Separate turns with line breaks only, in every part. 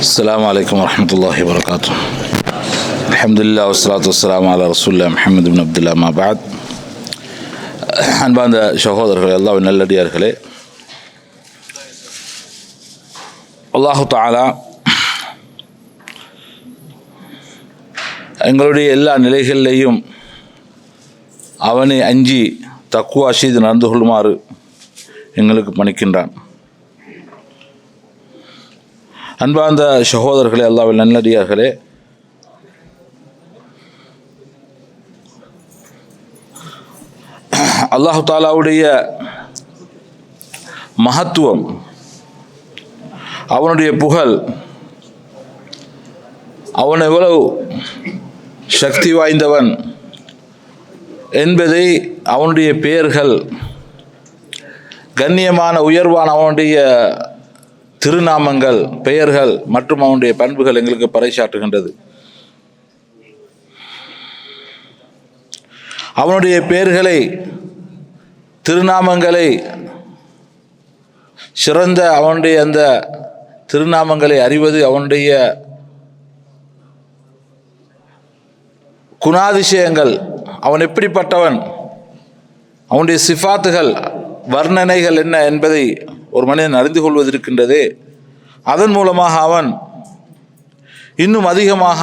السلام عليكم ورحمة الله وبركاته الحمد لله والصلاة والسلام على رسول الله محمد بن عبد الله ما بعد அன்பார்ந்த சகோதரர்களே அல்லாவின் நல்லடியார்களே அல்லாஹு தாலா எங்களுடைய எல்லா நிலைகளிலேயும் அவனை அஞ்சி தக்குவா செய்து நடந்து கொள்ளுமாறு எங்களுக்கு பணிக்கின்றான் அன்பார்ந்த சகோதரர்களே அல்லாவில் நல்லடியார்களே. அல்லாஹு தாலாவுடைய மகத்துவம் அவனுடைய புகழ் அவன் எவ்வளவு சக்தி வாய்ந்தவன் என்பதை அவனுடைய பெயர்கள் கண்ணியமான உயர்வான அவனுடைய திருநாமங்கள் பெயர்கள் மற்றும் அவனுடைய பண்புகள் எங்களுக்கு பறைசாற்றுகின்றது. அவனுடைய பெயர்களை திருநாமங்களை சிறந்த அவனுடைய அந்த திருநாமங்களை அறிவது அவனுடைய குணாதிசயங்கள். அவன் எப்படிப்பட்டவன்? அவனுடைய சிஃபாத்துகள் வர்ணனைகள் என்ன என்பதை ஒரு மனிதன் அறிந்து கொள்வதற்கின்றதே அதன் மூலமாக அவன் இன்னும் அதிகமாக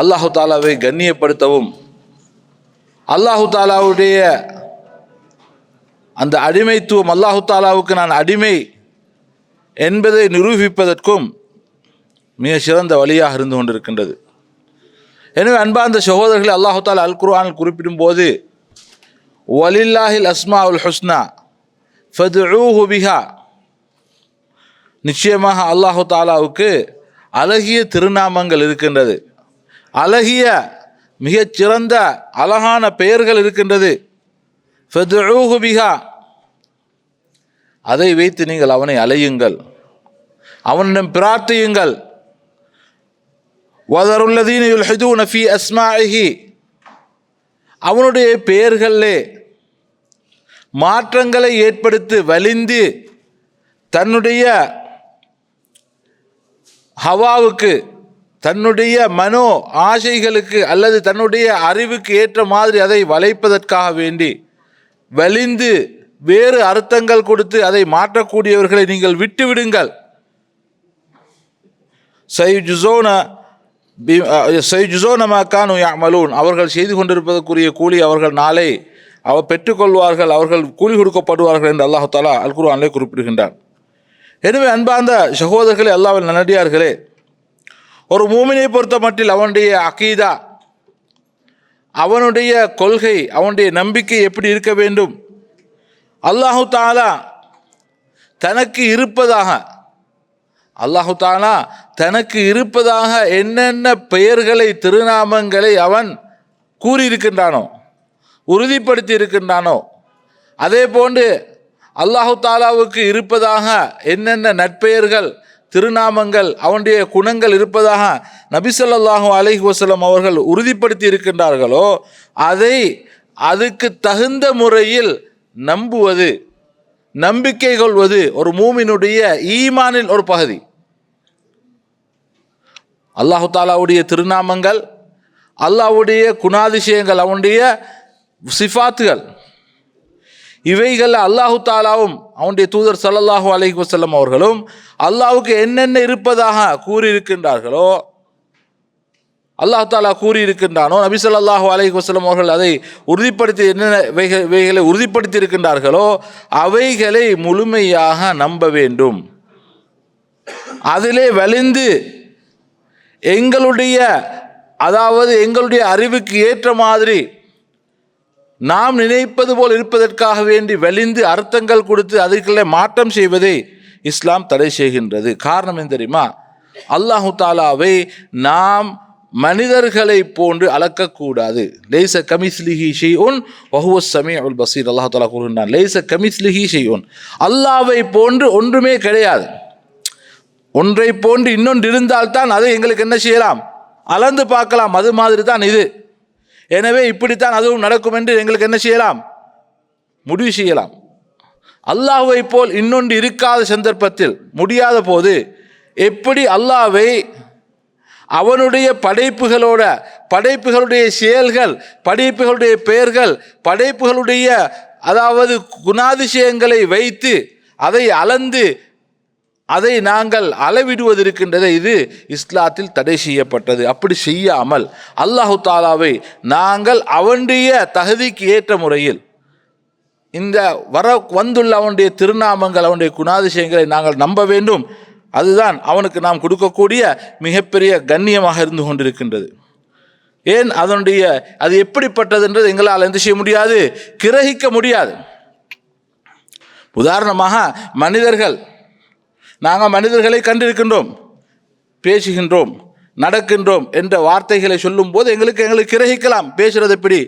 அல்லாஹு தாலாவை கண்ணியப்படுத்தவும் அல்லாஹு தாலாவுடைய அந்த அடிமைத்துவம் அல்லாஹு தாலாவுக்கு நான் அடிமை என்பதை நிரூபிப்பதற்கும் மிக சிறந்த வழியாக இருந்து கொண்டிருக்கின்றது. எனவே அன்பார்ந்த சகோதரர்களை அல்லாஹு தாலா அல் குர்ஆனில் குறிப்பிடும் போது வலில்லாஹில் அஸ்மா உல் ஹுஸ்னா ஃபதுஊஹு பிஹா நிச்சயமாக அல்லாஹு தாலாவுக்கு அழகிய திருநாமங்கள் இருக்கின்றது. அழகிய மிகச்சிறந்த அழகான பெயர்கள் இருக்கின்றது. ஃபதுஊஹு அதை வைத்து நீங்கள் அவனை அலையுங்கள். அவனிடம் பிரார்த்தியுங்கள். வதருள்ளதீன யுல்ஹிதூன ஃபி அஸ்மாஇஹி. அவனுடைய பெயர்களிலே மாற்றங்களை ஏற்படுத்தி வலிந்து தன்னுடைய ஹவாவுக்கு தன்னுடைய மனோ ஆசைகளுக்கு அல்லது தன்னுடைய அறிவுக்கு ஏற்ற மாதிரி அதை வளைப்பதற்காக வேண்டி வலிந்து வேறு அர்த்தங்கள் கொடுத்து அதை மாற்றக்கூடியவர்களை நீங்கள் விட்டுவிடுங்கள். சைஜுசோன சைஜுசோனமாக்கானு யாமலூன் அவர்கள் செய்து கொண்டிருப்பதற்குரிய கூலி அவர்கள் நாளை அவர் பெற்றுக்கொள்வார்கள் அவர்கள் கூலி கொடுக்கப்படுவார்கள் என்று அல்லாஹு தாலா அல் குர்ஆனிலே குறிப்பிடுகின்றார் எனவே அன்பார்ந்த சகோதரர்களே அல்லாவில் நன்னடியார்களே ஒரு மூமினை பொறுத்த மட்டில் அவனுடைய அகீதா அவனுடைய கொள்கை அவனுடைய நம்பிக்கை எப்படி இருக்க வேண்டும்? அல்லாஹு தாலா தனக்கு இருப்பதாக அல்லாஹு தாலா தனக்கு இருப்பதாக என்னென்ன பெயர்களை திருநாமங்களை அவன் கூறியிருக்கின்றானோ உறுதிப்படுத்தி இருக்கின்றானோ அதே போன்று அல்லாஹு தாலாவுக்கு இருப்பதாக என்னென்ன நட்பெயர்கள் திருநாமங்கள் அவனுடைய குணங்கள் இருப்பதாக நபிசல்லாஹூ அலஹி வசலம் அவர்கள் உறுதிப்படுத்தி இருக்கின்றார்களோ அதை அதுக்கு தகுந்த முறையில் நம்புவது நம்பிக்கை கொள்வது ஒரு மூமினுடைய ஈமானின் ஒரு பகுதி. அல்லாஹு தாலாவுடைய திருநாமங்கள் அல்லாஹ்வுடைய குணாதிசயங்கள் அவனுடைய சிஃபாத்துகள் இவைகள் அல்லாஹு தாலாவும் அவனுடைய தூதர் சல்லல்லாஹூ அலைஹி வசல்லம் அவர்களும் அல்லாஹுக்கு என்னென்ன இருப்பதாக கூறியிருக்கின்றார்களோ அல்லாஹ் தாலா கூறியிருக்கின்றானோ நபி ஸல்லல்லாஹு அலைஹி வஸல்லம் அவர்கள் அதை உறுதிப்படுத்தி என்னென்ன இவைகளை வைகளை உறுதிப்படுத்தி இருக்கின்றார்களோ அவைகளை முழுமையாக நம்ப வேண்டும். அதிலே வலிந்து எங்களுடைய அதாவது எங்களுடைய அறிவுக்கு ஏற்ற மாதிரி நாம் நினைப்பது போல் இருப்பதற்காக வேண்டி வலிந்து அர்த்தங்கள் கொடுத்து அதற்குள்ளே மாற்றம் செய்வதை இஸ்லாம் தடை செய்கின்றது. காரணம் என்ன தெரியுமா? அல்லாஹு தாலாவை நாம் மனிதர்களை போன்று அளக்கக்கூடாது. லேச கமிஸ்லிஹி ஷெய்உன் வஹுவ சமீ உல் பசீர். அல்லாஹ் தாலா கூறுகின்றான் லேச கமிஸ்லிஹி ஷெய்உன் அல்லாவை போன்று ஒன்றுமே கிடையாது. ஒன்றை போன்று இன்னொன்று இருந்தால்தான் அதை எங்களுக்கு என்ன செய்யலாம்? அளந்து பார்க்கலாம். அது மாதிரி தான் இது. எனவே இப்படித்தான் அதுவும் நடக்கும் என்று எங்களுக்கு என்ன செய்யலாம்? முடிவு செய்யலாம். அல்லாஹுவை போல் இன்னொன்று இருக்காத சந்தர்ப்பத்தில் முடியாத போது எப்படி அல்லாவை அவனுடைய படைப்புகளோட படைப்புகளுடைய செயல்கள் படைப்புகளுடைய பெயர்கள் படைப்புகளுடைய அதாவது குணாதிசயங்களை வைத்து அதை அளந்து அதை நாங்கள் அளவிடுவதற்கின்றதை இது இஸ்லாத்தில் தடை செய்யப்பட்டது. அப்படி செய்யாமல் அல்லாஹு தாலாவை நாங்கள் அவனுடைய தகுதிக்கு ஏற்ற முறையில் இந்த வர வந்துள்ள அவனுடைய திருநாமங்கள் அவனுடைய குணாதிசயங்களை நாங்கள் நம்ப வேண்டும். அதுதான் அவனுக்கு நாம் கொடுக்கக்கூடிய மிகப்பெரிய கண்ணியமாக இருந்து கொண்டிருக்கின்றது. ஏன் அதனுடைய அது எப்படிப்பட்டதுன்றது எங்களால் எந்த செய்ய முடியாது கிரகிக்க முடியாது. உதாரணமாக மனிதர்கள் நாங்கள் மனிதர்களை கண்டிருக்கின்றோம் பேசுகின்றோம் நடக்கின்றோம் என்ற வார்த்தைகளை சொல்லும்போது எங்களுக்கு எங்களுக்கு கிரகிக்கலாம். பேசுகிறது எப்படி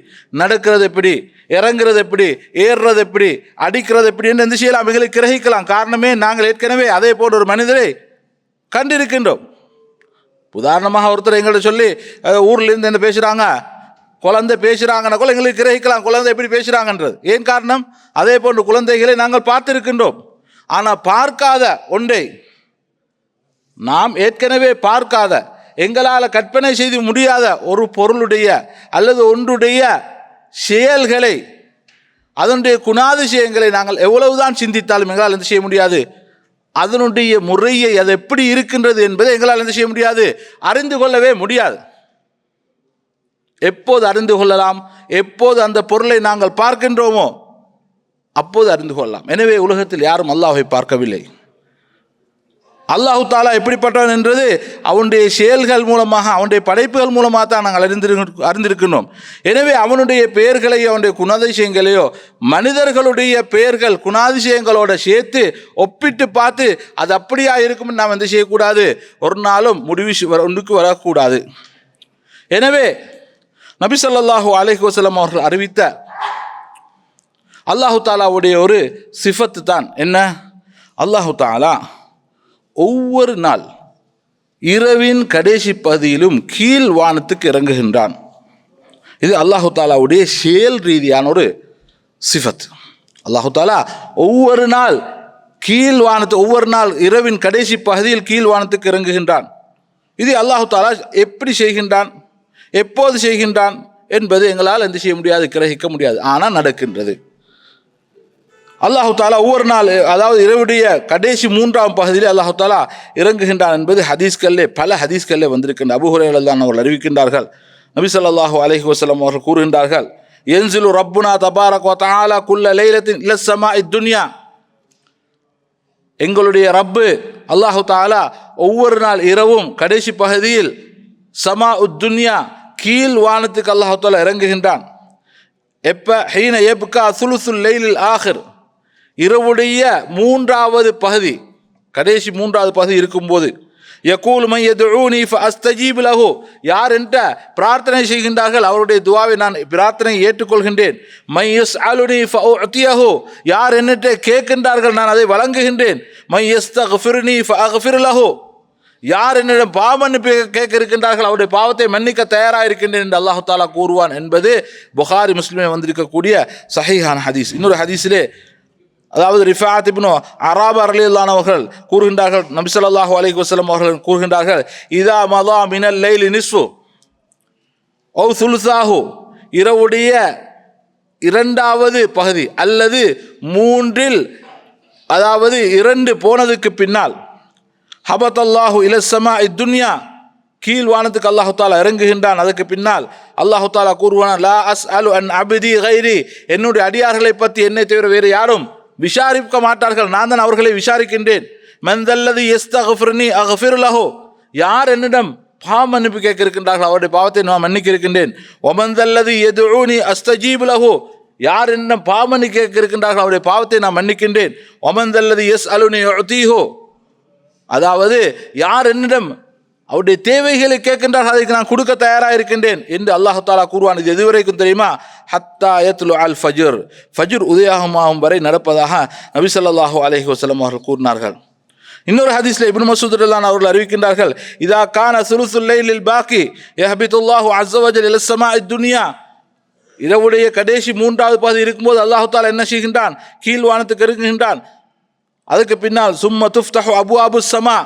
நடக்கிறது எப்படி இறங்குறது எப்படி ஏறுறது எப்படி அடிக்கிறது எப்படி என்று எந்த செய்யலாம்? எங்களுக்கு கிரகிக்கலாம். காரணமே நாங்கள் ஏற்கனவே அதே போன்ற ஒரு மனிதரை கண்டிருக்கின்றோம். உதாரணமாக ஒருத்தர் எங்கள்கிட்ட சொல்லி ஊர்லேருந்து இருந்து என்ன பேசுகிறாங்க குழந்தை பேசுகிறாங்கன்னா கூட எங்களுக்கு கிரகிக்கலாம். குழந்தை எப்படி பேசுகிறாங்கன்றது ஏன் காரணம்? அதே போன்ற குழந்தைகளை நாங்கள் பார்த்திருக்கின்றோம். ஆனால் பார்க்காத ஒன்றை. நாம் ஏற்கனவே பார்க்காத எங்களால் கற்பனை செய்து முடியாத ஒரு பொருளுடைய அல்லது ஒன்றுடைய செயல்களை அதனுடைய குணாதிசயங்களை நாங்கள் எவ்வளவுதான் சிந்தித்தாலும் எங்களால் என்ன செய்ய முடியாது. அதனுடைய முறையை அது எப்படி இருக்கின்றது என்பதை எங்களால் என்ன செய்ய முடியாது. அறிந்து கொள்ளவே முடியாது. எப்போது அறிந்து கொள்ளலாம்? எப்போது அந்த பொருளை நாங்கள் பார்க்கின்றோமோ? அப்போது அறிந்து கொள்ளலாம். எனவே உலகத்தில் யாரும் அல்லாஹை பார்க்கவில்லை. அல்லாஹு தாலா எப்படிப்பட்டவன் என்றது அவனுடைய செயல்கள் மூலமாக அவனுடைய படைப்புகள் மூலமாக தான் நாங்கள் அறிந்திரு அறிந்திருக்கணும் எனவே அவனுடைய பெயர்களையோ அவனுடைய குணாதிசயங்களையோ மனிதர்களுடைய பெயர்கள் குணாதிசயங்களோட சேர்த்து ஒப்பிட்டு பார்த்து அது அப்படியா இருக்கும்னு நாம் வந்து செய்யக்கூடாது? ஒரு நாளும் முடிவு ஒன்றுக்கு வரக்கூடாது. எனவே நபி சொல்லாஹூ அலைஹி வசலம் அவர்கள் அறிவித்த அல்லாஹு தாலாவுடைய ஒரு சிஃபத்து தான். என்ன? அல்லாஹு தாலா ஒவ்வொரு நாள் இரவின் கடைசி பகுதியிலும் கீழ் வானத்துக்கு இறங்குகின்றான். இது அல்லாஹு தாலாவுடைய செயல் ரீதியான ஒரு சிஃபத் அல்லாஹு தாலா ஒவ்வொரு நாள் கீழ் வானத்து ஒவ்வொரு நாள் இரவின் கடைசி பகுதியில் கீழ் வானத்துக்கு இறங்குகின்றான். இது அல்லாஹு தாலா எப்படி செய்கின்றான்? எப்போது செய்கின்றான்? என்பது எங்களால் எந்த செய்ய முடியாது கிரகிக்க முடியாது. ஆனால் நடக்கின்றது. அல்லாஹு தாலா ஒவ்வொரு நாள் அதாவது இரவுடைய கடைசி மூன்றாம் பகுதியில் அல்லாஹு தாலா இறங்குகின்றான் என்பது ஹதீஸ்கல்லே பல ஹதீஸ்கல்லே வந்திருக்கின்ற அபுஹுரையில் தான் அவர்கள் அறிவிக்கின்றார்கள். நபி ஸல்லல்லாஹு அலைஹி அவர்கள் கூறுகின்றார்கள் என்சிலு ரப்புனா தபாரக் தாலா தஆலா குல்ல லைலத்தின் இலசமா ஸமா எங்களுடைய ரப்பு அல்லாஹு தாலா ஒவ்வொரு நாள் இரவும் கடைசி பகுதியில் சமா உத்துன்யா கீழ் வானத்துக்கு அல்லாஹு தாலா இறங்குகின்றான். எப்ப? ஹீன எப்கா சுலுசுல் லைலில் ஆஹிர். இரவுடைய மூன்றாவது பகுதி கடைசி மூன்றாவது பகுதி இருக்கும்போது யகூல் மை அஸ்தஜீப் ஃபஅஸ்தஜீப் லஹு. யார் என்ற பிரார்த்தனை செய்கின்றார்கள் அவருடைய துவாவை நான் பிரார்த்தனை ஏற்றுக்கொள்கின்றேன். மை யஸ்அலுனி ஃபஉத்தியஹு யார் என்னிட்ட கேட்கின்றார்கள் நான் அதை வழங்குகின்றேன். மையஸ் தஃபிர்னி ஃபஅக்ஃபிர் லஹு. யார் என்னிடம் பாவமன்னிப்பு கேட்க இருக்கின்றார்கள் அவருடைய பாவத்தை மன்னிக்க தயாராக இருக்கின்றேன் என்று அல்லாஹு தாலா கூறுவான் என்பது புகாரி முஸ்லிமே வந்திருக்கக்கூடிய சஹிஹான் ஹதீஸ். இன்னொரு ஹதீஸிலே அதாவது ரிஃபாத் இப்னு அராப ரலியல்லானவர்கள் கூறுகின்றார்கள் நபிசல்லாஹு ஸல்லல்லாஹு வசலம் அவர்கள் கூறுகின்றார்கள் இதா மதா மினல் லைலி நிஸ்ஃபு ஓ சுல்சாஹு இரவுடைய இரண்டாவது பகுதி அல்லது மூன்றில் அதாவது இரண்டு போனதுக்கு பின்னால் ஹபத்தல்லாஹு இலசமா இத்துன்யா கீழ் வானத்துக்கு அல்லாஹு தாலா இறங்குகின்றான் அதுக்கு பின்னால் அல்லாஹு தாலா கூறுவான் லா அஸ் அலு அன் அபிதி ஹைரி என்னுடைய அடியார்களை பற்றி என்னை தவிர வேறு யாரும் விசாரிக்க மாட்டார்கள் நான் தான் அவர்களை விசாரிக்கின்றேன். மெந்தல்லது எஸ் அகஃபிர்னி அகஃபிர் லஹோ யார் என்னிடம் பாவம் மன்னிப்பு கேட்க இருக்கின்றார்கள் அவருடைய பாவத்தை நான் மன்னிக்க இருக்கின்றேன் ஒமந்தல்லது எதுனி அஸ்தஜீபுலஹோ. யார் என்னிடம் பாவமன்னி கேட்க இருக்கின்றார்கள் அவருடைய பாவத்தை நான் மன்னிக்கின்றேன். ஒமந்தல்லது எஸ் அலுனி தீஹோ அதாவது யார் என்னிடம் அவருடைய தேவைகளை கேட்கின்றார் அதற்கு நான் கொடுக்க தயாராக இருக்கின்றேன் என்று அல்லாஹு தாலா கூறுவான் இது எதுவரைக்கும் தெரியுமா? ஹத்தா யத்லு அல் ஃபஜுர். ஃபஜுர் உதயமாகும் வரை நடப்பதாக நபி ஸல்லல்லாஹு அலைஹி அவர்கள் கூறினார்கள். இன்னொரு ஹதீஸ்ல இபின் மசூத் ரலியல்லாஹு அவர்கள் அறிவிக்கின்றார்கள் இதா கான சுலுசுல் பாக்கி யஹ்பித்துல்லாஹு அசவஜல் இலசமா இலஸ் இரவுடைய கடைசி மூன்றாவது பாதி இருக்கும்போது அல்லாஹு தாலா என்ன செய்கின்றான்? கீழ்வானத்துக்கு இருக்குகின்றான் இறங்குகின்றான் அதுக்கு பின்னால் சும்ம துஃப்தஹு அபு அபு சமா.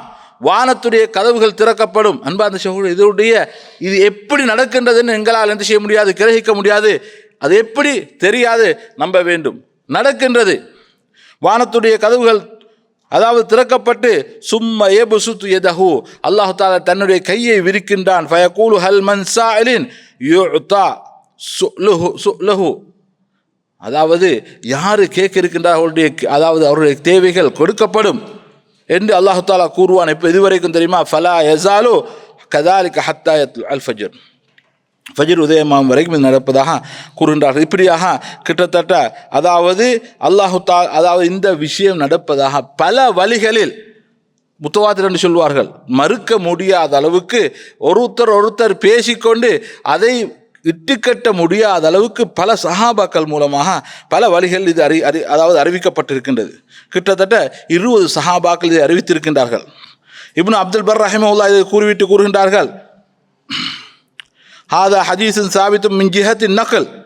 வானத்துடைய கதவுகள் திறக்கப்படும். அன்பார்ந்த சகோதரர் இதனுடைய இது எப்படி நடக்கின்றதுன்னு எங்களால் என்ன செய்ய முடியாது கிரகிக்க முடியாது. அது எப்படி தெரியாது நம்ப வேண்டும். நடக்கின்றது. வானத்துடைய கதவுகள் அதாவது திறக்கப்பட்டு சும்ம ஏபு சுத்து எதஹு. அல்லாஹு தாலா தன்னுடைய கையை விரிக்கின்றான். ஃபயகூலு ஹல் மன் சாயிலின் யுத்தா சுலுஹு சுலஹு. அதாவது யார் கேட்க இருக்கின்றார் அவருடைய அதாவது அவருடைய தேவைகள் கொடுக்கப்படும். என்று அல்லாஹு தாலா கூறுவான். இப்போ இதுவரைக்கும் தெரியுமா? ஃபலா யசாலு கதாலிக்க ஹத்தாயத் அல் ஃபஜர். ஃபஜர் உதயமாம் வரைக்கும் இது நடப்பதாக கூறுகின்றார்கள். இப்படியாக கிட்டத்தட்ட அதாவது அல்லாஹு தா அதாவது இந்த விஷயம் நடப்பதாக பல வழிகளில் முத்தவாத்திர் என்று சொல்வார்கள். மறுக்க முடியாத அளவுக்கு ஒருத்தர் ஒருத்தர் பேசிக்கொண்டு அதை இட்டுக்கட்ட முடியாத அளவுக்கு பல சஹாபாக்கள் மூலமாக பல வழிகள் இது அறி அறி அதாவது அறிவிக்கப்பட்டிருக்கின்றது. கிட்டத்தட்ட இருபது சஹாபாக்கள் இதை அறிவித்திருக்கின்றார்கள். இப்னு அப்துல் பர் ரஹிமவுல்லா இதை கூறிவிட்டு கூறுகின்றார்கள். ஹாதா ஹதீஸின் சாபித்தும் மிஞ்சிஹத்தின் நக்கல்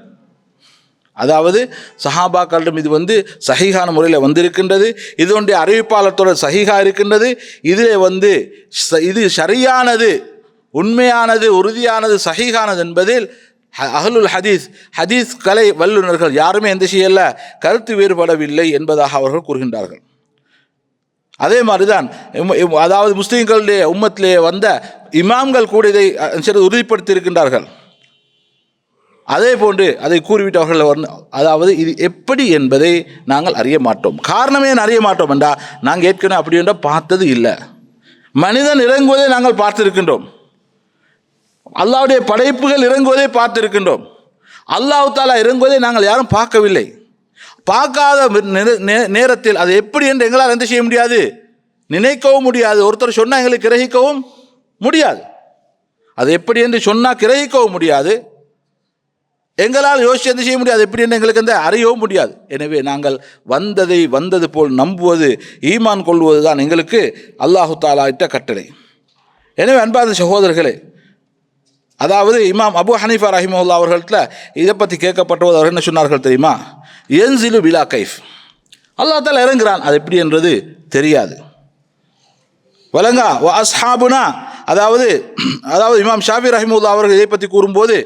அதாவது சஹாபாக்களிடம் இது வந்து சஹிகான முறையில் வந்திருக்கின்றது. இதனுடைய அறிவிப்பாளத்தோட சஹிகா இருக்கின்றது. இதில் வந்து ச- இது சரியானது. உண்மையானது உறுதியானது சஹீகானது என்பதில் அகலுல் ஹதீஸ் ஹதீஸ் கலை வல்லுநர்கள் யாருமே எந்த செய்யல கருத்து வேறுபடவில்லை என்பதாக அவர்கள் கூறுகின்றார்கள். அதே மாதிரி தான் அதாவது முஸ்லீம்களுடைய உம்மத்திலே வந்த இமாம்கள் கூட இதை சிறு சிலர் உறுதிப்படுத்தி இருக்கின்றார்கள் அதே போன்று அதை கூறிவிட்டு அவர்கள் வர்ண- அதாவது இது எப்படி என்பதை நாங்கள் அறிய மாட்டோம். காரணமே அறிய மாட்டோம் என்றால் நாங்கள் ஏற்கனவே அப்படி என்றால் பார்த்தது இல்லை. மனிதன் இறங்குவதை நாங்கள் பார்த்திருக்கின்றோம். அல்லாவுடைய படைப்புகள் இறங்குவதை பார்த்திருக்கின்றோம். அல்லாஹு தாலா இறங்குவதை நாங்கள் யாரும் பார்க்கவில்லை. பார்க்காத நேரத்தில் அது எப்படி என்று எங்களால் எந்த செய்ய முடியாது. நினைக்கவும் முடியாது. ஒருத்தர் சொன்னால் எங்களுக்கு கிரகிக்கவும் முடியாது. அது எப்படி என்று சொன்னால் கிரகிக்கவும் முடியாது. எங்களால் யோசிச்சு எந்த செய்ய முடியாது. எப்படி என்று எங்களுக்கு எந்த அறியவும் முடியாது. எனவே நாங்கள் வந்ததை வந்தது போல் நம்புவது ஈமான் கொள்வது தான் எங்களுக்கு அல்லாஹு தாலா இட்ட கட்டளை. எனவே அன்பார்ந்த சகோதரர்களே அதாவது இமாம் அபு ஹனீஃபா ரஹிமுல்லா அவர்கள்ட்ட இதை பற்றி கேட்கப்பட்டவர் அவர் என்ன சொன்னார்கள் தெரியுமா? என்சிலு பிலா கைஃப். அல்லா தால இறங்குறான். அது எப்படி என்றது தெரியாது. வலங்கா வ அஸ்ஹாபுனா அதாவது அதாவது இமாம் ஷாஃபி ரஹிமுல்லா அவர்கள் இதை பற்றி கூறும்போது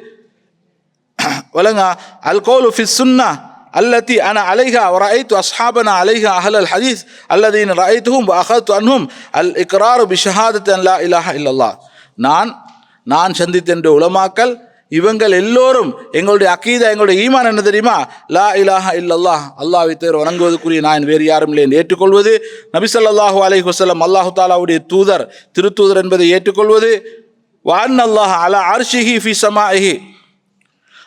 வலங்கா அல் கவுலு சுன்னா அல்லத்தி அன அலைஹா ரஐத்து அஸ்ஹாபனா அலைஹா அஹல் அல் ஹதீஸ் அல்லதீன் ரஐத்துஹும் அஹத்து அன்ஹும் அல் இக்ராரு பி ஷஹாதத் அன் லா இலாஹா இல்லல்லா நான் நான் சந்தித்த உலமாக்கல் இவங்கள் எல்லோரும் எங்களுடைய அக்கீதா எங்களுடைய ஈமான் என்ன தெரியுமா? லா இலாஹா இல்லல்லா அல்லாஹ் தேர் வணங்குவதற்குரிய நான் வேறு யாரும் இல்லை என்று ஏற்றுக்கொள்வது. நபிசல்லாஹு ஸல்லல்லாஹு அலைஹி அல்லாஹு தாலாவுடைய தூதர் திருத்தூதர் என்பதை ஏற்றுக்கொள்வது. வான் அல்லாஹ் அலா அர்ஷிஹி ஃபி சமாஹி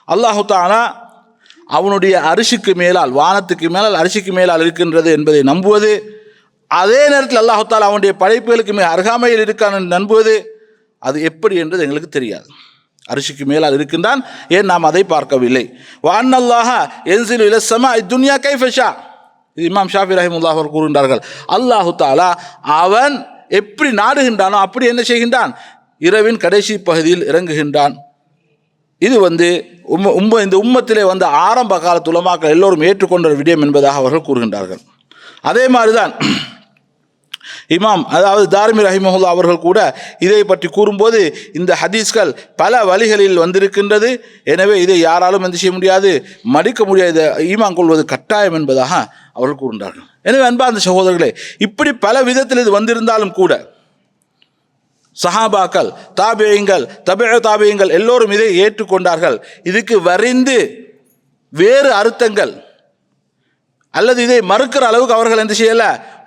அல்லாஹு தானா அவனுடைய அரிசிக்கு மேலால் வானத்துக்கு மேலால் அரிசிக்கு மேலால் இருக்கின்றது என்பதை நம்புவது. அதே நேரத்தில் அல்லாஹு தாலா அவனுடைய படைப்புகளுக்கு மேல் அருகாமையில் இருக்கான் நம்புவது. அது எப்படி என்றது எங்களுக்கு தெரியாது. அரிசிக்கு மேலால் இருக்கின்றான் ஏன் நாம் அதை பார்க்கவில்லை. வானல்லாஹா என்சில் இலசமா துன்யா கைஃபஷா இது இமாம் ஷாஃபி ரஹிமுல்லாஹ் அவர் கூறுகின்றார்கள். அல்லாஹு தாலா அவன் எப்படி நாடுகின்றானோ அப்படி என்ன செய்கின்றான்? இரவின் கடைசி பகுதியில் இறங்குகின்றான். இது வந்து உம்ம உம்ம இந்த உம்மத்திலே வந்த ஆரம்ப கால துலமாக்கள் எல்லோரும் ஏற்றுக்கொண்ட ஒரு விடயம் என்பதாக அவர்கள் கூறுகின்றார்கள். அதே மாதிரி தான் இமாம் அதாவது தாரிமி ரஹிமஹுல்லா அவர்கள் கூட இதை பற்றி கூறும்போது இந்த ஹதீஸ்கள் பல வழிகளில் வந்திருக்கின்றது. எனவே இதை யாராலும் எந்த செய்ய முடியாது மடிக்க முடியாது. ஈமான் கொள்வது கட்டாயம் என்பதாக அவர்கள் கூறுகிறார்கள். எனவே அந்த சகோதரர்களே இப்படி பல விதத்தில் இது வந்திருந்தாலும் கூட சஹாபாக்கள் தாபியங்கள் தபிழ தாபியங்கள் எல்லோரும் இதை ஏற்றுக்கொண்டார்கள். இதுக்கு வரிந்து வேறு அர்த்தங்கள் அல்லது இதை மறுக்கிற அளவுக்கு அவர்கள் எந்த செய்யல?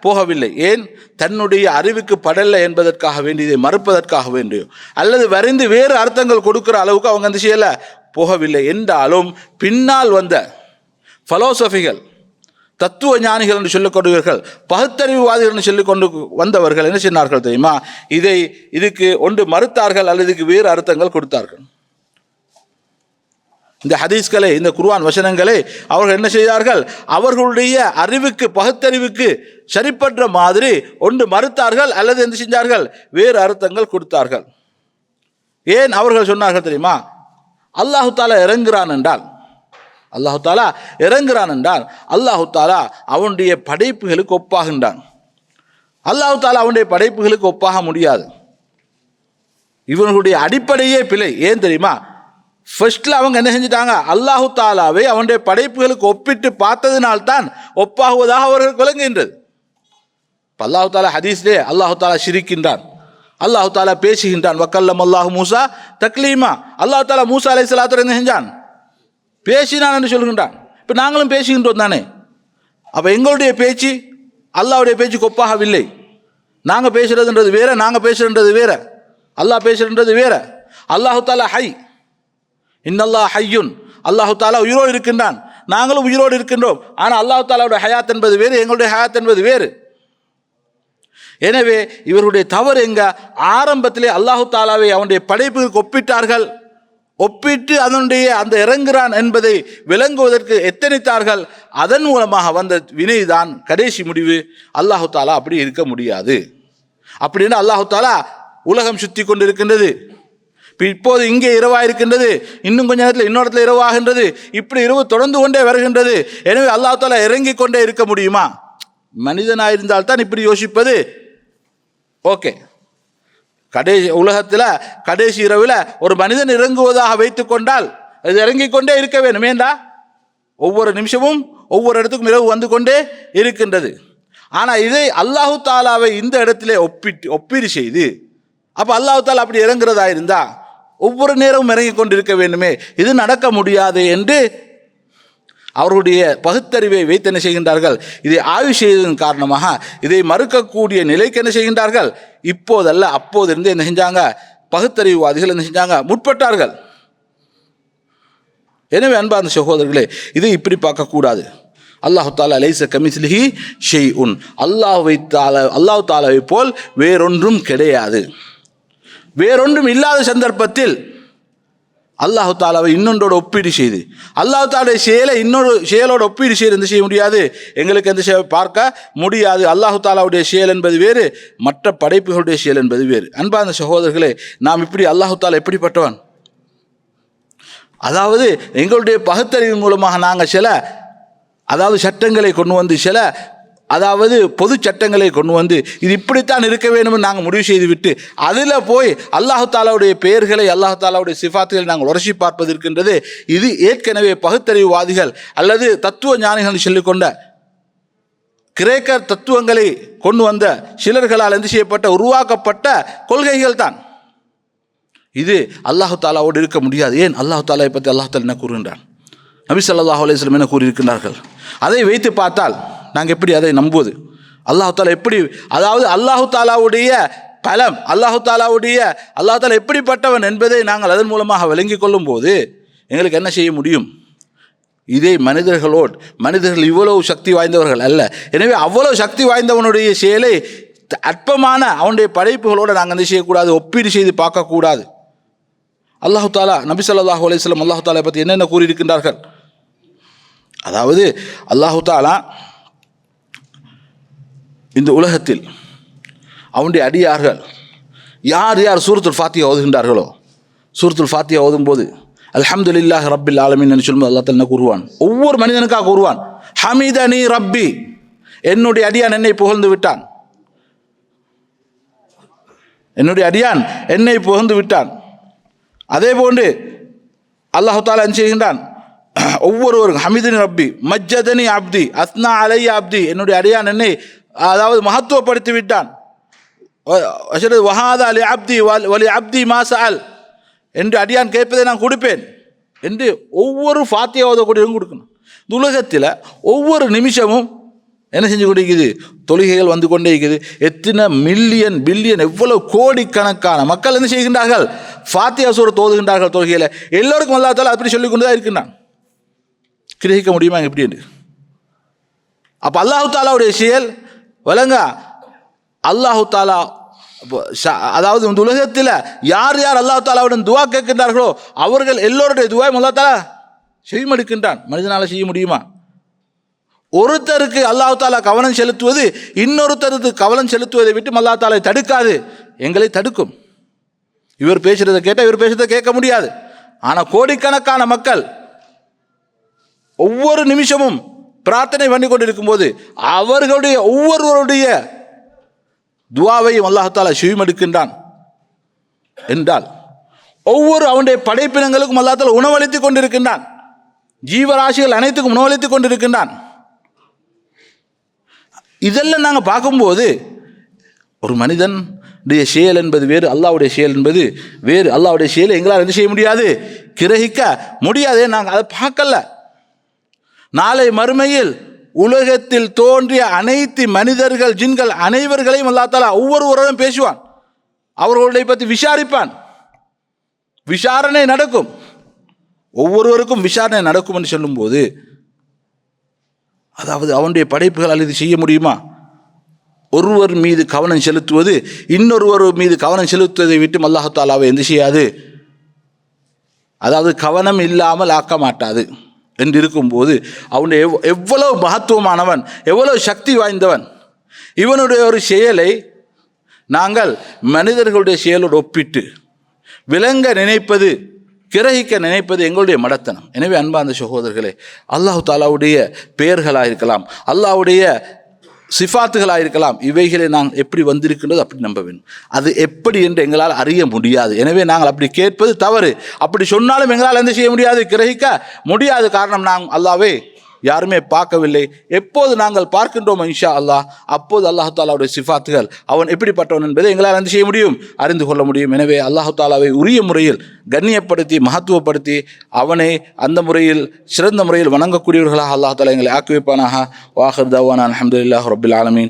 போகவில்லை. ஏன்? தன்னுடைய அறிவுக்கு படலை என்பதற்காக வேண்டி இதை மறுப்பதற்காக வேண்டியோ? அல்லது வரைந்து வேறு அர்த்தங்கள் கொடுக்கிற அளவுக்கு அவங்க அந்த செய்யலை? போகவில்லை. என்றாலும் பின்னால் வந்த ஃபலோசபிகள் தத்துவ ஞானிகள் என்று சொல்லிக்கொண்டவர்கள் பகுத்தறிவுவாதிகள் என்று சொல்லிக்கொண்டு வந்தவர்கள் என்ன சொன்னார்கள் தெரியுமா? இதை இதுக்கு ஒன்று மறுத்தார்கள் அல்லது இதுக்கு வேறு அர்த்தங்கள் கொடுத்தார்கள். இந்த ஹதீஸ்களை இந்த குர்வான் வசனங்களை அவர்கள் என்ன செய்தார்கள்? அவர்களுடைய அறிவுக்கு பகுத்தறிவுக்கு சரிப்பற்ற மாதிரி ஒன்று மறுத்தார்கள் அல்லது என்ன செஞ்சார்கள்? வேறு அர்த்தங்கள் கொடுத்தார்கள். ஏன் அவர்கள் சொன்னார்கள் தெரியுமா? அல்லாஹு தாலா இறங்குறான் என்றால். அல்லாஹு தாலா இறங்குறான் என்றால் அல்லாஹு தாலா அவனுடைய படைப்புகளுக்கு ஒப்பாகின்றான். அல்லாஹ் தாலா அவனுடைய படைப்புகளுக்கு ஒப்பாக முடியாது. இவனுடைய அடிப்படையே பிழை. ஏன் தெரியுமா? ஃபர்ஸ்ட்ல அவங்க என்ன செஞ்சிட்டாங்க? அல்லாஹு தாலாவை அவனுடைய படைப்புகளுக்கு ஒப்பிட்டு பார்த்ததினால்தான் ஒப்பாகுவதாக அவர்கள் விளங்குகின்றது. இப்ப அல்லாஹு தாலா ஹதீஸ்லே அல்லாஹு தாலா சிரிக்கின்றான். அல்லாஹு தாலா பேசுகின்றான். வக்கல்லம் அல்லாஹு மூசா தக்லீமா. அல்லாஹு தாலா மூசா அலை என்ன செஞ்சான்? பேசினான் என்று சொல்கின்றான். இப்போ நாங்களும் பேசுகின்றோம் தானே? அப்போ எங்களுடைய பேச்சு அல்லாஹ்வுடைய பேச்சுக்கு ஒப்பாகவில்லை. நாங்கள் பேசுகிறதுன்றது வேற நாங்கள் பேசுகிறன்றது வேற. அல்லாஹ் பேசுகிறன்றது வேற. அல்லாஹு தாலா ஹை. இன்னல்லா ஹையுன். அல்லாஹு தாலா உயிரோடு இருக்கின்றான். நாங்களும் உயிரோடு இருக்கின்றோம். ஆனால் அல்லாஹு தாலாவுடைய ஹயாத் என்பது வேறு எங்களுடைய ஹயாத் என்பது வேறு. எனவே இவருடைய தவறு எங்க? ஆரம்பத்திலே அல்லாஹு தாலாவை அவனுடைய படைப்புக்கு ஒப்பிட்டார்கள். ஒப்பிட்டு அதனுடைய அந்த இறங்குறான் என்பதை விளங்குவதற்கு எத்தனித்தார்கள்? அதன் மூலமாக வந்த வினைதான் கடைசி முடிவு. அல்லாஹு தாலா அப்படி இருக்க முடியாது. அப்படின்னு அல்லாஹு தாலா உலகம் சுத்தி கொண்டிருக்கின்றது. இப்போது இங்கே இரவாயிருக்கின்றது இன்னும் கொஞ்ச நேரத்தில் இன்னொரு இடத்துல இரவாகின்றது இப்படி இரவு தொடர்ந்து கொண்டே வருகின்றது. எனவே அல்லாஹ் இறங்கி கொண்டே இருக்க முடியுமா? மனிதனாக இருந்தால்தான் இப்படி யோசிப்பது. ஓகே. கடைசி உலகத்தில் கடைசி இரவில் ஒரு மனிதன் இறங்குவதாக வைத்துக்கொண்டால் அது இறங்கிக் கொண்டே இருக்க வேண்டும். ஏண்டா? ஒவ்வொரு நிமிஷமும் ஒவ்வொரு இடத்துக்கும் இரவு வந்து கொண்டே இருக்கின்றது. ஆனால் இதை அல்லாஹு தாலாவை இந்த இடத்திலே ஒப்பிட்டு ஒப்பீடு செய்து அப்போ அல்லாஹு தாலா அப்படி இறங்குறதா இருந்தால் ஒவ்வொரு நேரமும் இறங்கி கொண்டிருக்க வேண்டுமே. இது நடக்க முடியாது என்று அவர்களுடைய பகுத்தறிவை வைத்து என்ன செய்கின்றார்கள்? இதை ஆய்வு செய்ததன் காரணமாக இதை மறுக்கக்கூடிய நிலைக்கு என்ன செய்கின்றார்கள்? இப்போதல்ல அப்போது இருந்து என்ன செஞ்சாங்க? பகுத்தறிவுவாதிகள் என்ன செஞ்சாங்க? முற்பட்டார்கள். எனவே அன்பார்ந்த சகோதரர்களே இதை இப்படி பார்க்கக்கூடாது. அல்லாஹு தாலா லைச கமிஸ்லிஹி ஷெய் உன் அல்லாஹ் தாலா அல்லாஹு தாலாவை போல் வேறொன்றும் கிடையாது. வேறொன்றும் இல்லாத சந்தர்ப்பத்தில் அல்லாஹு தாலாவை இன்னொன்றோட ஒப்பீடு செய்து அல்லாஹு தாலுடைய செயலை இன்னொரு செயலோட ஒப்பீடு செய்து எந்த செய்ய முடியாது? எங்களுக்கு எந்த செயல் பார்க்க முடியாது. அல்லாஹு தாலாவுடைய செயல் என்பது வேறு மற்ற படைப்புகளுடைய செயல் என்பது வேறு. அன்பார்ந்த சகோதரர்களே நாம் இப்படி அல்லாஹு தாலா எப்படிப்பட்டவன்? அதாவது எங்களுடைய பகுத்தறிவின் மூலமாக நாங்கள் சில அதாவது சட்டங்களை கொண்டு வந்து சில அதாவது பொது சட்டங்களை கொண்டு வந்து இது இப்படித்தான் இருக்க வேணும்னு நாங்கள் முடிவு செய்து விட்டு அதில் போய் அல்லாஹு தாலாவுடைய பெயர்களை அல்லாஹு தாலாவுடைய சிஃபாத்துகளை நாங்கள் உரசி பார்ப்பது இருக்கின்றது. இது ஏற்கனவே பகுத்தறிவுவாதிகள் அல்லது தத்துவ ஞானிகள் சொல்லிக்கொண்ட கிரேக்க தத்துவங்களை கொண்டு வந்த சிலர்களால் எந்த செய்யப்பட்ட உருவாக்கப்பட்ட கொள்கைகள் தான் இது அல்லாஹு தாலாவோடு இருக்க முடியாது. ஏன்? அல்லாஹு தாலாவை பற்றி அல்லாஹு தாலா என்ன கூறுகின்றான்? நபி சல்லாஹ் அலைஹி என்ன கூறியிருக்கிறார்கள் அதை வைத்து பார்த்தால் நாங்கள் எப்படி அதை நம்புவது? அல்லாஹு தாலா எப்படி அதாவது அல்லாஹு தாலாவுடைய பலம் அல்லாஹு தாலாவுடைய அல்லாஹு தாலா எப்படிப்பட்டவன் என்பதை நாங்கள் அதன் மூலமாக விளங்கி கொள்ளும் போது எங்களுக்கு என்ன செய்ய முடியும்? இதே மனிதர்களோடு மனிதர்கள் இவ்வளவு சக்தி வாய்ந்தவர்கள் அல்ல. எனவே அவ்வளவு சக்தி வாய்ந்தவனுடைய செயலை த- அற்பமான அவனுடைய படைப்புகளோடு நாங்கள் வந்து செய்யக்கூடாது? ஒப்பீடு செய்து பார்க்கக்கூடாது. அல்லாஹு தாலா நபி சொல்லாஹு அலையம் அல்லாஹு தாலா பற்றி என்னென்ன கூறியிருக்கின்றார்கள்? அதாவது அல்லாஹு தாலா இந்த உலகத்தில் அவனுடைய அடியார்கள் யார் யார் சூரத்துல் ஃபாத்தியா ஓதுகின்றார்களோ சூரத்துல் ஃபாத்தியா ஓதும்போது அல்ஹம்துலில்லாஹ் ரப்பில் ஆலமீன் என்று சொல்லும்போது அல்லா தாலா கூறுவான்? ஒவ்வொரு மனிதனுக்காக கூறுவான் ஹமிதனி ரப்பி என்னுடைய அடியான் என்னை புகழ்ந்து விட்டான். என்னுடைய அடியான் என்னை புகழ்ந்து விட்டான். அதே போன்று அல்லாஹு தாலா என்ன செய்கின்றான்? ஒவ்வொருவரும் ஹமிதின் ரப்பி மஜ்ஜதனி அப்தி அஸ்னா அலை அப்தி என்னுடைய அடியான் என்னை அதாவது மகத்துவப்படுத்தி விட்டான். வஹாதா அலி அப்தி வலி அப்தி மாசால் என்று அடியான் கேட்பதை நான் கொடுப்பேன். என்று ஒவ்வொரு ஃபாத்தியா ஓதக்கூடியவங்க கொடுக்கணும். இந்த உலகத்தில் ஒவ்வொரு நிமிஷமும் என்ன செஞ்சு கொண்டிருக்குது? தொழுகைகள் வந்து கொண்டே இருக்குது. எத்தனை மில்லியன் பில்லியன் எவ்வளவு கோடிக்கணக்கான மக்கள் என்ன செய்கின்றார்கள்? ஃபாத்தியா சூரத் தோதுகின்றார்கள் தொழுகையில். எல்லோருக்கும் அல்லாத்தால அப்படி சொல்லி கொண்டு தான் இருக்கின்றான். கிரகிக்க முடியுமா எப்படி என்று? அப்போ அல்லாஹு தாலாவுடைய செயல் விளங்க. அல்லாஹு தாலா அதாவது இந்த உலகத்தில் யார் யார் அல்லாஹ் தாலாவுடன் துவா கேட்கின்றார்களோ அவர்கள் எல்லோருடைய துவாயும் அல்லா தாலா செய்யமடுக்கின்றான் மனிதனால் செய்ய முடியுமா? ஒருத்தருக்கு அல்லாஹ் தாலா கவனம் செலுத்துவது இன்னொருத்தருக்கு கவனம் செலுத்துவதை விட்டு அல்லாஹ் தாலை தடுக்காது. எங்களை தடுக்கும். இவர் பேசுகிறத கேட்டால் இவர் பேசுறதை கேட்க முடியாது. ஆனால் கோடிக்கணக்கான மக்கள் ஒவ்வொரு நிமிஷமும் பிரார்த்தனை பண்ணி கொண்டிருக்கும் போது அவர்களுடைய ஒவ்வொருவருடைய துவாவையும் அல்லாஹால செவிமடுக்கின்றான் என்றால் ஒவ்வொரு அவனுடைய படைப்பினங்களுக்கும் அல்லாஹால உணவளித்துக் கொண்டிருக்கின்றான். ஜீவராசிகள் அனைத்துக்கும் உணவளித்துக் கொண்டிருக்கின்றான். இதெல்லாம் நாங்கள் பார்க்கும்போது ஒரு மனிதனுடைய செயல் என்பது வேறு அல்லாவுடைய செயல் என்பது வேறு. அல்லாவுடைய செயலை எங்களால் என்ன செய்ய முடியாது கிரகிக்க முடியாதே நாங்கள் அதை பார்க்கல. நாளை மறுமையில் உலகத்தில் தோன்றிய அனைத்து மனிதர்கள் ஜின்கள் அனைவர்களையும் அல்லா தாலா ஒவ்வொருவரும் பேசுவான். அவர்களுடைய பற்றி விசாரிப்பான். விசாரணை நடக்கும். ஒவ்வொருவருக்கும் விசாரணை நடக்கும் என்று சொல்லும்போது அதாவது அவனுடைய படைப்புகளால் இது செய்ய முடியுமா? ஒருவர் மீது கவனம் செலுத்துவது இன்னொருவர் மீது கவனம் செலுத்துவதை விட்டு அல்லாஹாலாவை எந்த செய்யாது? அதாவது கவனம் இல்லாமல் ஆக்க மாட்டாது. என்று இருக்கும்போது அவனுடைய எவ் எவ்வளவு மகத்துவமானவன் எவ்வளவு சக்தி வாய்ந்தவன். இவனுடைய ஒரு செயலை நாங்கள் மனிதர்களுடைய செயலோடு ஒப்பிட்டு விளங்க நினைப்பது கிரகிக்க நினைப்பது எங்களுடைய மடத்தனம். எனவே அன்பார்ந்த சகோதரர்களே அல்லாஹு தாலாவுடைய பெயர்களாக இருக்கலாம் அல்லாஹ்வுடைய சிஃபாத்துகளாக இருக்கலாம் இவைகளை நான் எப்படி வந்திருக்கின்றது அப்படி நம்ப வேண்டும். அது எப்படி என்று எங்களால் அறிய முடியாது. எனவே நாங்கள் அப்படி கேட்பது தவறு. அப்படி சொன்னாலும் எங்களால் எந்த செய்ய முடியாது? கிரகிக்க முடியாது. காரணம் நாங்கள் அல்லாவே யாருமே பார்க்கவில்லை. எப்போது நாங்கள் பார்க்கின்றோம் இன்ஷா அல்லாஹ் அப்போது அல்லாஹு தாலாவுடைய சிஃபாத்துகள் அவன் எப்படிப்பட்டவன் என்பதை எங்களால் என்ன செய்ய முடியும். அறிந்து கொள்ள முடியும். எனவே அல்லாஹு தாலாவை உரிய முறையில் கண்ணியப்படுத்தி மகத்துவப்படுத்தி அவனை அந்த முறையில் சிறந்த முறையில் வணங்கக்கூடியவர்களாக அல்லாஹ் தாலா எங்களை ஆக்குவிப்பானாக. வாஹர் தவான் அஹமதுல்லாஹ் ரபுல் ஆலமீன்.